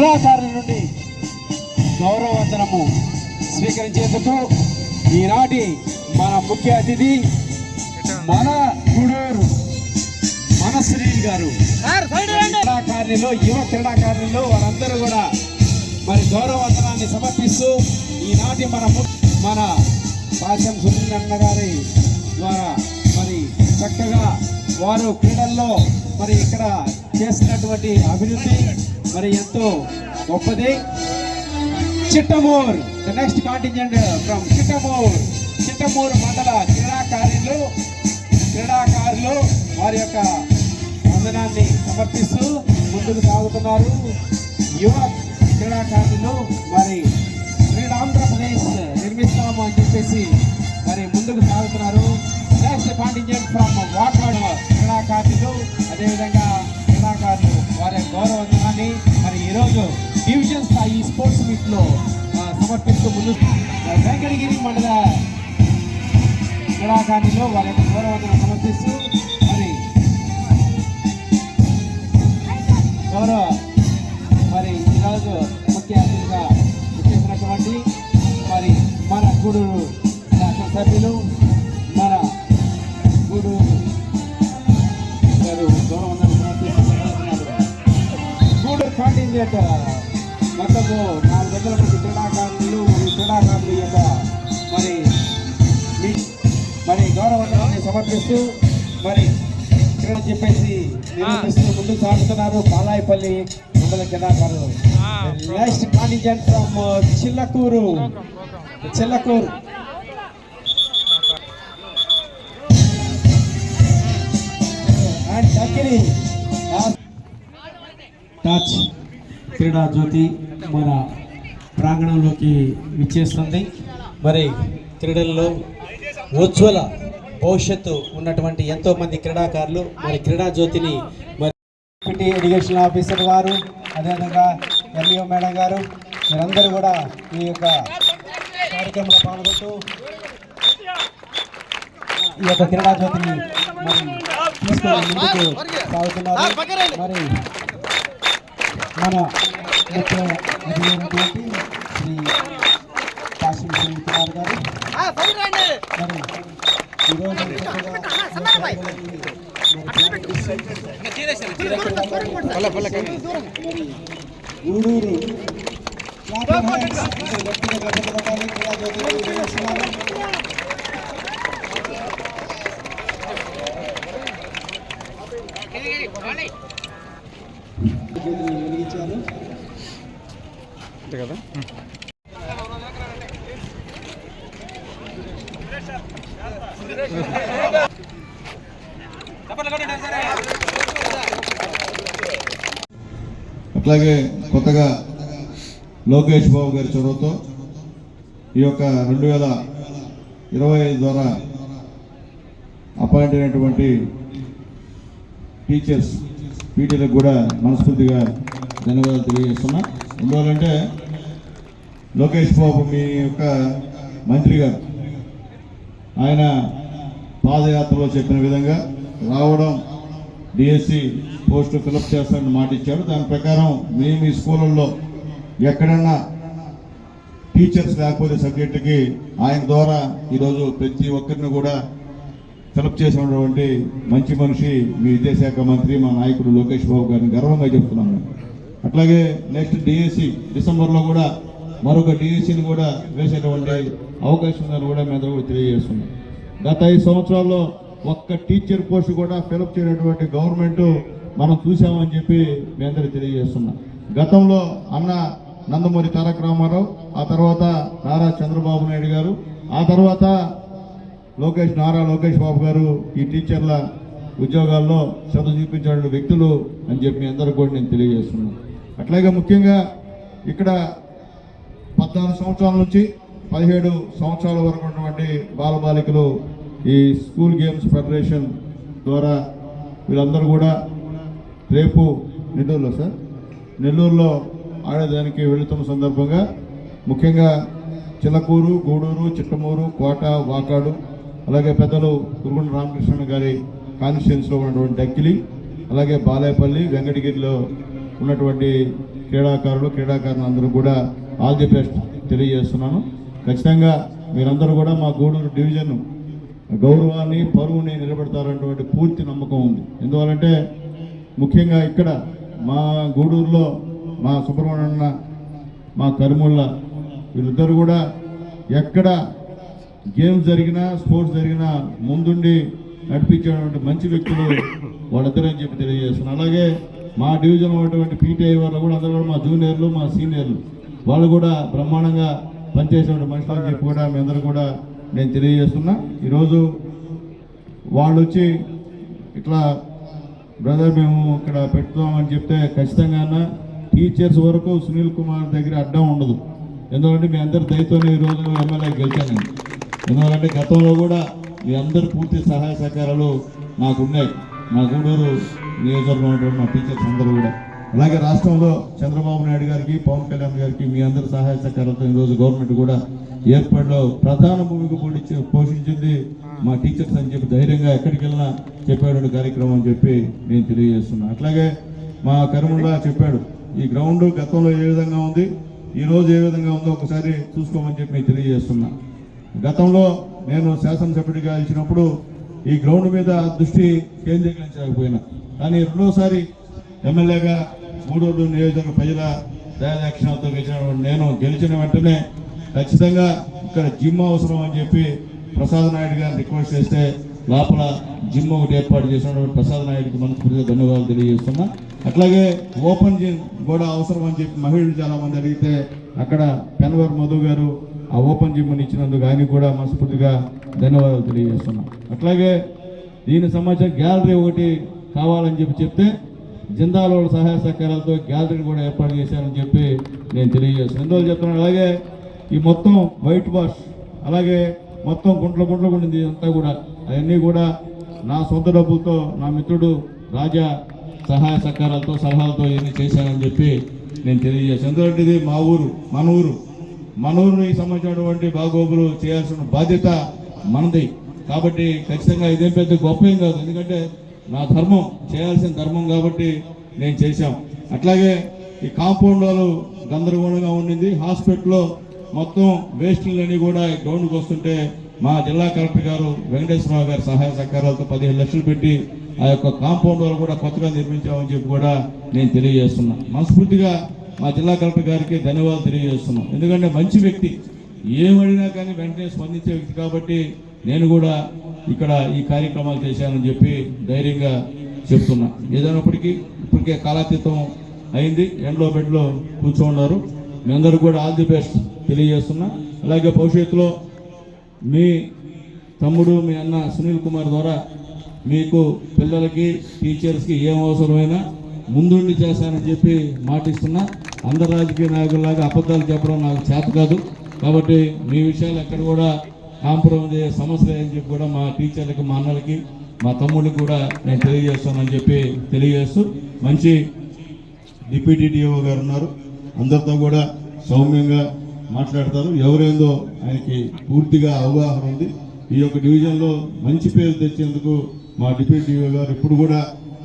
క్రీడాకారుల నుండి గౌరవవందనము స్వీకరించేందుకు ఈనాటి మన ముఖ్య అతిథి మన గూడూరు మన సునీల్ గారు. క్రీడాకారులు యువ క్రీడాకారులు వారందరూ కూడా మరి గౌరవవందనాన్ని సమర్పిస్తూ ఈనాటి మన మన పాశం సునీల్ అన్న గారి ద్వారా మరి చక్కగా వారు క్రీడల్లో మరి ఇక్కడ చేసినటువంటి అభివృద్ధి మరి ఎంతో గొప్పది. Chittamur the next contingent from Chittamur. Chittamur మండల క్రీడాకారులు క్రీడాకారులు వారి యొక్క వందనాన్ని సమర్పిస్తూ ముందుకు సాగుతున్నారు. యువ క్రీడాకారులు మరి క్రీడాంధ్రప్రదేశ్ నిర్మిస్తాము అని చెప్పేసి మరి ముందుకు సాగుతున్నారు. నెక్స్ట్ కాంటింజెంట్ ఫ్రమ్ వాకాడ్ క్రీడాకారులు అదేవిధంగా క్రీడాకారులు వారి యొక్క గౌరవందనాన్ని డివిజన్ స్థాయి స్పోర్ట్స్ మీట్లో సమర్పిస్తూ ముందు వెంకటగిరి మండల క్రీడాకారులు వారి యొక్క గౌరవందనం సమర్పిస్తూ మరి గౌరవ మరి ఈరోజు ముఖ్య అతిథిగా వచ్చేసినటువంటి మరి మన గూడూరు శాసనసభ్యులు కాంటింజెంట్ మొత్తము నాలుగు వందల మంది క్రీడాకారులు మరియు క్రీడాకారులు యొక్క మరి మరి గౌరవందనాన్ని సమర్పిస్తూ మరి క్రీడ చెప్పేసి నిరూపిస్తూ ముందుకు సాగుతున్నారు పాలాయపల్లి మండల క్రీడాకారులు next contingent from Chillakuru. Chillakuru. And touch క్రీడా జ్యోతి మన ప్రాంగణంలోకి విచ్చేస్తుంది. మరి క్రీడల్లో ఉజ్వల భవిష్యత్తు ఉన్నటువంటి ఎంతో మంది క్రీడాకారులు మరి క్రీడా జ్యోతిని మరి డిప్యూటీ ఎడ్యుకేషన్ ఆఫీసర్ గారు అదేవిధంగా ఎంఈఓ మేడం గారు మీరందరూ కూడా ఈ యొక్క కార్యక్రమంలో పాల్గొంటూ ఈ యొక్క క్రీడా జ్యోతిని మరి తీసుకొని ముందుకు సాగుతున్నారు. మరి మన ముఖ్య అతిథి శ్రీ కాశీ సింగ్ కుమార్ గారు మరి ఈరోజు గూడూరు జ్యోతిని కదా? అట్లాగే కొత్తగా లోకేష్ బాబు గారి చొరవతో ఈ యొక్క రెండు వేల ఇరవై ఐదు ద్వారా అపాయింట్ అయినటువంటి టీచర్స్ పీటీలకు కూడా మనస్ఫూర్తిగా ధన్యవాదాలు తెలియజేస్తున్నా. ఎందువల్లంటే లోకేష్ బాబు మీ యొక్క మంత్రి గారు. ఆయన పాదయాత్రలో చెప్పిన విధంగా రావడం డిఎస్సి పోస్టు ఫిలప్ చేస్తానని మాట ఇచ్చారు దాని ప్రకారం మేము మీ స్కూళ్ళల్లో ఎక్కడన్నా టీచర్స్ లేకపోతే సబ్జెక్టుకి ఆయన ద్వారా ఈరోజు ప్రతి ఒక్కరిని కూడా ఫిలప్ చేసినటువంటి మంచి మనిషి మీ విద్యాశాఖ మంత్రి మా నాయకుడు లోకేష్ బాబు గారిని గర్వంగా చెప్తున్నాను అట్లాగే నెక్స్ట్ డిఎస్సి డిసెంబర్లో కూడా మరొక డిఎస్సిని కూడా వేసేటువంటి అవకాశం ఉందని కూడా మేము తెలియజేస్తున్నాం. గత ఐదు సంవత్సరాల్లో ఒక్క టీచర్ పోస్ట్ కూడా ఫిలప్ చేయనటువంటి గవర్నమెంట్ మనం చూసామని చెప్పి మీ అందరికి తెలియజేస్తున్నాం. గతంలో అన్న నందమూరి తారక రామారావు ఆ తర్వాత నారా చంద్రబాబు నాయుడు గారు ఆ తర్వాత లోకేష్ నారా లోకేష్ బాబు గారు ఈ టీచర్ల ఉద్యోగాల్లో శ్రద్ధ చూపించిన వ్యక్తులు అని చెప్పి అందరూ కూడా నేను తెలియజేస్తున్నాను. అట్లాగే ముఖ్యంగా ఇక్కడ పద్నాలుగు సంవత్సరాల నుంచి పదిహేడు సంవత్సరాల వరకు ఉన్నటువంటి బాలబాలికలు ఈ స్కూల్ గేమ్స్ ఫెడరేషన్ ద్వారా వీళ్ళందరూ కూడా రేపు నెల్లూరులో సార్? నెల్లూరులో ఆడేదానికి వెళుతున్న సందర్భంగా ముఖ్యంగా చిలకూరు గూడూరు చిట్టమూరు కోట వాకాడు అలాగే పెద్దలు కురుగుండ రామకృష్ణ గారి కాన్స్టిట్యున్సీలో ఉన్నటువంటి డక్కిలి అలాగే బాలేపల్లి వెంకటగిరిలో ఉన్నటువంటి క్రీడాకారులు క్రీడాకారులు అందరూ కూడా ఆల్ ది బెస్ట్ తెలియజేస్తున్నాను. ఖచ్చితంగా మీరందరూ కూడా మా గూడూరు డివిజన్ గౌరవాన్ని పరువుని నిలబెడతారన్నటువంటి పూర్తి నమ్మకం ఉంది. ఎందువలంటే ముఖ్యంగా ఇక్కడ మా గూడూరులో మా సుబ్రహ్మణ్యన్న మా కరుముళ్ళ వీళ్ళిద్దరు కూడా ఎక్కడ గేమ్స్ జరిగినా స్పోర్ట్స్ జరిగినా ముందుండి నడిపించేటువంటి మంచి వ్యక్తులు వాళ్ళిద్దరని చెప్పి తెలియజేస్తున్నాను. అలాగే మా డివిజన్ ఉన్నటువంటి పీటీఐ వాళ్ళు కూడా అందరూ మా జూనియర్లు మా సీనియర్లు. వాళ్ళు కూడా బ్రహ్మాండంగా పనిచేసేటువంటి మనుషులు అని చెప్పి కూడా మీ అందరూ కూడా నేను తెలియజేస్తున్నా. ఈరోజు వాళ్ళు వచ్చి ఇట్లా బ్రదర్ మేము ఇక్కడ పెడుతున్నామని చెప్తే ఖచ్చితంగా టీచర్స్ వరకు సునీల్ కుమార్ దగ్గర అడ్డం ఉండదు. ఎందుకంటే మీ అందరి దయతోనే ఈరోజు ఎమ్మెల్యే గెలిచాను ఎందుకంటే గతంలో కూడా మీ అందరి పూర్తి సహాయ సహకారాలు నాకు ఉన్నాయి. మా గూడూరు నియోజకవర్గం ఉన్నటువంటి మా టీచర్స్ అందరూ కూడా. అలాగే రాష్ట్రంలో చంద్రబాబు నాయుడు గారికి పవన్ కళ్యాణ్ గారికి మీ అందరి సహాయ సహకారాలతో ఈరోజు గవర్నమెంట్ కూడా ఏర్పాటులో ప్రధాన భూమిక పోటీ పోషించింది మా టీచర్స్ అని చెప్పి ధైర్యంగా ఎక్కడికి వెళ్ళినా చెప్పేటువంటి కార్యక్రమం అని చెప్పి నేను తెలియజేస్తున్నా. అట్లాగే మా కరుముల్లా చెప్పాడు ఈ గ్రౌండ్ గతంలో ఏ విధంగా ఉంది ఈరోజు ఏ విధంగా ఉందో ఒకసారి చూసుకోమని చెప్పి నేను తెలియజేస్తున్నా. గతంలో నేను శాసనసభ్యుడిగా ఇచ్చినప్పుడు ఈ గ్రౌండ్ మీద దృష్టి కేంద్రీకరించకపోయినా కానీ రెండోసారి ఎమ్మెల్యేగా మూడోడు నియోజకవర్గ ప్రజల దయాదాక్షిణాలతో గెలిచిన నేను గెలిచిన వెంటనే ఖచ్చితంగా ఇక్కడ జిమ్ అవసరం అని చెప్పి ప్రసాద్ నాయుడు గారిని రిక్వెస్ట్ చేస్తే లోపల జిమ్ ఒకటి ఏర్పాటు చేసినటువంటి ప్రసాద్ నాయుడికి మనస్ఫూర్తిగా ధన్యవాదాలు తెలియజేస్తున్నా. అట్లాగే ఓపెన్ జిమ్ కూడా అవసరం అని చెప్పి మహిళలు చాలా మంది అడిగితే అక్కడ పెన్వర్ మధు గారు ఆ ఓపెన్ జిమ్ని ఇచ్చినందుకు ఆయన కూడా మనస్ఫూర్తిగా ధన్యవాదాలు తెలియజేస్తున్నాం. అట్లాగే దీని సమాచారం గ్యాలరీ ఒకటి కావాలని చెప్పి చెప్తే జిందాలో సహాయ సహకారాలతో గ్యాలరీని కూడా ఏర్పాటు చేశారని చెప్పి నేను తెలియజేస్తాను ఎందువల్ల చెప్తున్నాను అలాగే ఈ మొత్తం వైట్ వాష్ అలాగే మొత్తం గుంట్ల గుంట్ల ఉండింది అంతా కూడా అవన్నీ కూడా నా సొంత డబ్బులతో నా మిత్రుడు రాజా సహాయ సహకారాలతో సలహాలతో ఇవన్నీ చేశానని చెప్పి నేను తెలియజేస్తాను ఎందుకంటే ఇది మా ఊరు మన ఊరు. మన సంబంధించినటువంటి బాగోగులు చేయాల్సిన బాధ్యత మనది. కాబట్టి ఖచ్చితంగా ఇదేం పెద్ద గొప్ప ఏం కాదు. ఎందుకంటే నా ధర్మం చేయాల్సిన ధర్మం కాబట్టి నేను చేశాం. అట్లాగే ఈ కాంపౌండ్ వాళ్ళు గందరగోళంగా ఉండింది. హాస్పిటల్లో మొత్తం వేస్టులన్నీ కూడా గ్రౌండ్కి వస్తుంటే మా జిల్లా కలెక్టర్ గారు వెంకటేశ్వరరావు గారి సహాయ సహకారాలతో పదిహేను లక్షలు పెట్టి ఆ యొక్క కాంపౌండ్ వాళ్ళు కూడా కొత్తగా నిర్మించామని చెప్పి కూడా నేను తెలియజేస్తున్నా. మనస్ఫూర్తిగా మా జిల్లా కలెక్టర్ గారికి ధన్యవాదాలు తెలియజేస్తున్నాం. ఎందుకంటే మంచి వ్యక్తి. ఏమడినా కానీ వెంటనే స్పందించే వ్యక్తి కాబట్టి నేను కూడా ఇక్కడ ఈ కార్యక్రమాలు చేశానని చెప్పి ధైర్యంగా చెప్తున్నా. ఏదైనప్పటికీ ఇప్పటికే కాలాతీతం అయింది. ఎండ్లో బెడ్లో కూర్చోన్నారు మీ అందరూ కూడా ఆల్ ది బెస్ట్ తెలియజేస్తున్నా. అలాగే భవిష్యత్తులో మీ తమ్ముడు మీ అన్న సునీల్ కుమార్ ద్వారా మీకు పిల్లలకి టీచర్స్కి ఏం అవసరమైనా ముందుండి చేస్తానని చెప్పి మాటిస్తున్నా. అందరు రాజకీయ నాయకుల్లాగా అబద్ధాలు చెప్పడం నాకు చేత కాదు. కాబట్టి మీ విషయాలు ఎక్కడ కూడా కాంప్రమైజ్ అయ్యే సమస్య అని చెప్పి కూడా మా టీచర్లకి మా అన్నలకి మా తమ్ముడికి కూడా నేను తెలియజేస్తానని చెప్పి తెలియజేస్తూ మంచి డిప్యూటీ డిఓ గారు ఉన్నారు. అందరితో కూడా సౌమ్యంగా మాట్లాడతారు. ఎవరేందో ఆయనకి పూర్తిగా అవగాహన ఉంది. ఈ యొక్క డివిజన్లో మంచి పేరు తెచ్చేందుకు మా డిప్యూటీ డిఓ గారు ఇప్పుడు కూడా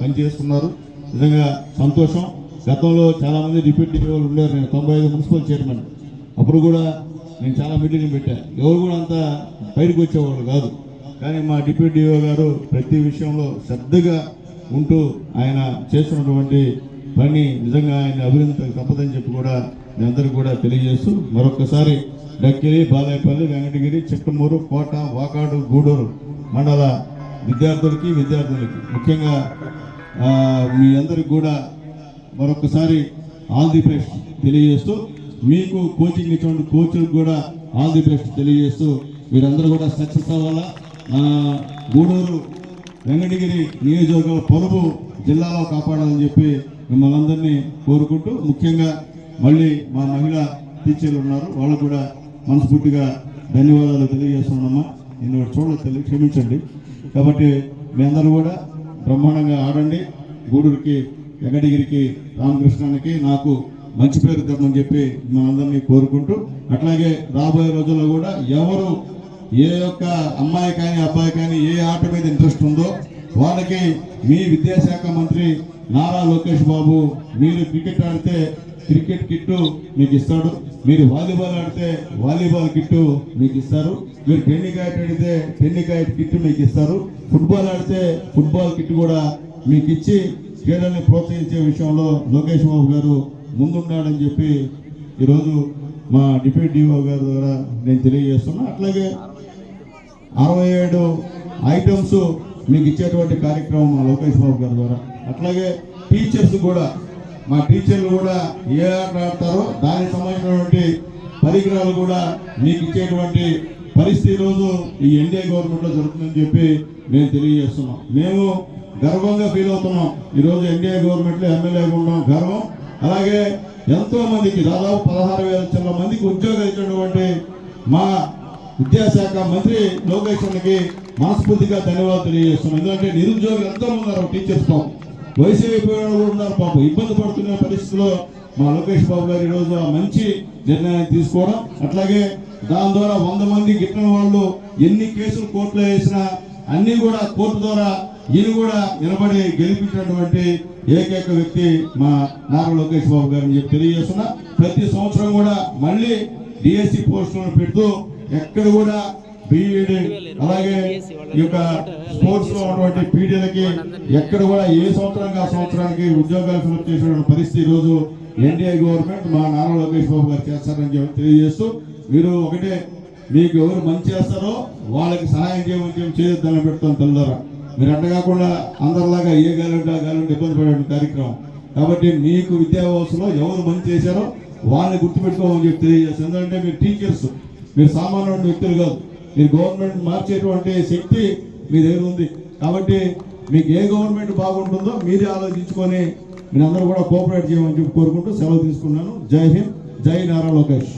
పనిచేస్తున్నారు. నిజంగా సంతోషం. గతంలో చాలామంది డిప్యూటీ డిఓలు ఉండేవారు. నేను తొంభై ఐదు మున్సిపల్ చైర్మన్. అప్పుడు కూడా నేను చాలా మీటింగ్లు పెట్టాను ఎవరు కూడా అంత బయటకు వచ్చేవాళ్ళు కాదు. కానీ మా డిప్యూటీ డిఓ గారు ప్రతి విషయంలో శ్రద్ధగా ఉంటూ ఆయన చేస్తున్నటువంటి పని నిజంగా ఆయన అభినందన తప్పదని చెప్పి కూడా మీ అందరికీ కూడా తెలియజేస్తూ మరొకసారి డక్కిరి బాలాయపల్లి వెంకటగిరి చిట్టమూరు కోట వాకాడు గూడూరు మండల విద్యార్థులకి విద్యార్థులకి. ముఖ్యంగా మీ అందరికి కూడా మరొకసారి ఆల్ ది బెస్ట్ తెలియజేస్తూ మీకు కోచింగ్ ఇచ్చిన కోచ్లకు కూడా ఆల్ ది బెస్ట్ తెలియజేస్తూ మీరందరూ కూడా సక్సెస్ అవ్వాలా? గూడూరు వెంకటగిరి నియోజకవర్గ పొరుగు జిల్లాలో కాపాడాలని చెప్పి మిమ్మల్ని అందరినీ కోరుకుంటూ ముఖ్యంగా మళ్ళీ మా మహిళా టీచర్లు ఉన్నారు. వాళ్ళకు కూడా మనస్ఫూర్తిగా ధన్యవాదాలు తెలియజేస్తున్నామా నేను ఒకటి చూడలేదు తెలియ క్షమించండి. కాబట్టి మీ అందరూ కూడా బ్రహ్మాండంగా ఆడండి. గూడూరుకి వెంకటగిరికి రామకృష్ణానికి నాకు మంచి పేరు తెమ్మని చెప్పి మనందరినీ కోరుకుంటూ అట్లాగే రాబోయే రోజుల్లో కూడా ఎవరు ఏ యొక్క అమ్మాయి కానీ అబ్బాయి కానీ ఏ ఆట మీద ఇంట్రెస్ట్ ఉందో వాళ్ళకి మీ విద్యాశాఖ మంత్రి నారా లోకేష్ బాబు మీరు క్రికెట్ ఆడితే క్రికెట్ కిట్టు మీకు ఇస్తాడు మీరు వాలీబాల్ ఆడితే వాలీబాల్ కిట్టు మీకు ఇస్తారు మీరు టెన్నికాయట్ ఆడితే టెన్నికాయట్ కిట్టు మీకు ఇస్తారు ఫుట్బాల్ ఆడితే ఫుట్బాల్ కిట్ కూడా మీకు ఇచ్చి క్రీడల్ని ప్రోత్సహించే విషయంలో లోకేష్ బాబు గారు ముందున్నాడని చెప్పి ఈరోజు మా డిప్యూటీ డిఓ గారి ద్వారా నేను తెలియజేస్తున్నా. అట్లాగే అరవై ఏడు ఐటమ్స్ మీకు ఇచ్చేటువంటి కార్యక్రమం మా లోకేష్ బాబు గారి ద్వారా. అట్లాగే టీచర్స్ కూడా మా టీచర్లు కూడా ఏ ఆట ఆడతారో దానికి సంబంధించినటువంటి పరికరాలు కూడా మీకు ఇచ్చేటువంటి పరిస్థితి ఈరోజు ఈ ఎన్డీఏ గవర్నమెంట్లో జరుగుతుందని చెప్పి మేము తెలియజేస్తున్నాం. మేము గర్వంగా ఫీల్ అవుతున్నాం. ఈరోజు ఎన్డీఏ గవర్నమెంట్లో ఎమ్మెల్యేగా ఉన్నాం. గర్వం. అలాగే ఎంతో మందికి దాదాపు పదహారు వేల చిన్న మందికి ఉద్యోగం ఇచ్చినటువంటి మా విద్యాశాఖ మంత్రి లోకేష్ మనస్ఫూర్తిగా ధన్యవాదాలు తెలియజేస్తున్నాం. ఎందుకంటే నిరుద్యోగులు ఎంతో మంది ఉన్నారు టీచర్స్ పాపం. వయసు అయిపోయిన వాళ్ళు కూడా ఉన్నారు పాపం. ఇబ్బంది పడుతున్న పరిస్థితిలో మా లోకేష్ బాబు గారు ఈరోజు మంచి నిర్ణయాన్ని తీసుకోవడం. అట్లాగే దాని ద్వారా వంద మంది గిట్టిన వాళ్ళు ఎన్ని కేసులు కోర్టులో వేసినా అన్నీ కూడా కోర్టు ద్వారా ఈయన కూడా నిలబడి గెలిపించినటువంటి ఏకైక వ్యక్తి మా నారా లోకేష్ బాబు గారు చెప్పి తెలియజేస్తున్నా. ప్రతి సంవత్సరం కూడా మళ్ళీ డిఎస్సి పోస్టులను పెడుతూ ఎక్కడ కూడా బీఈడి అలాగే ఈ యొక్క స్పోర్ట్స్లో ఉన్నటువంటి పీడీలకి ఎక్కడ కూడా ఏ సంవత్సరానికి ఆ సంవత్సరానికి ఉద్యోగాలు ఫిలప్ చేసిన పరిస్థితి ఈరోజు రోజు ఎన్డీఏ గవర్నమెంట్ మా నారా లోకేష్ బాబు గారు చేస్తారని చెప్పి తెలియజేస్తూ మీరు ఒకటే మీకు ఎవరు మంచి చేస్తారో వాళ్ళకి సహాయం చేయమని చెప్పి చేయొద్దని పెడతాం తెల్లరా మీరు అంటకాకుండా అందరిలాగా ఏ గాలంటే ఆ గాలంటే ఇబ్బంది పడే కార్యక్రమం. కాబట్టి మీకు విద్యా వ్యవస్థలో ఎవరు మంచి చేశారో వాళ్ళని గుర్తుపెట్టుకోమని చెప్పి తెలియజేస్తాను. ఎందుకంటే మీరు టీచర్స్ మీరు సామాన్య వ్యక్తులు కాదు. మీరు గవర్నమెంట్ మార్చేటువంటి శక్తి మీ దగ్గర ఉంది. కాబట్టి మీకు ఏ గవర్నమెంట్ బాగుంటుందో మీరే ఆలోచించుకొని మీరందరూ కూడా కోఆపరేట్ చేయమని చెప్పి కోరుకుంటూ సెలవు తీసుకున్నాను. జై హింద్ జై నారా లోకేష్.